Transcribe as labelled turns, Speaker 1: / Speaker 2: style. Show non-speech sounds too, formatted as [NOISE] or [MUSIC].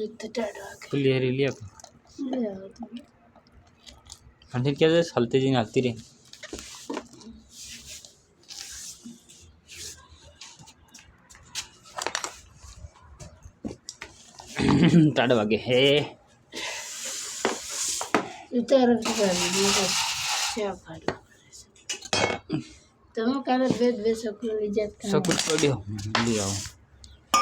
Speaker 1: જાતા ને એક તો ટાઢો આગે
Speaker 2: પેલી હરી લે આપો
Speaker 1: લે આવો તમે
Speaker 2: ઠંડી क्या [CLEARS THROAT] है हलते जी आती रही તાડ વાગે હે
Speaker 1: ઉતારો ઉતારી લો ચા પાડો તમે કાલે બે બે છોકરો લઈ જાત
Speaker 2: સકુટ પડ્યો લઈ આવો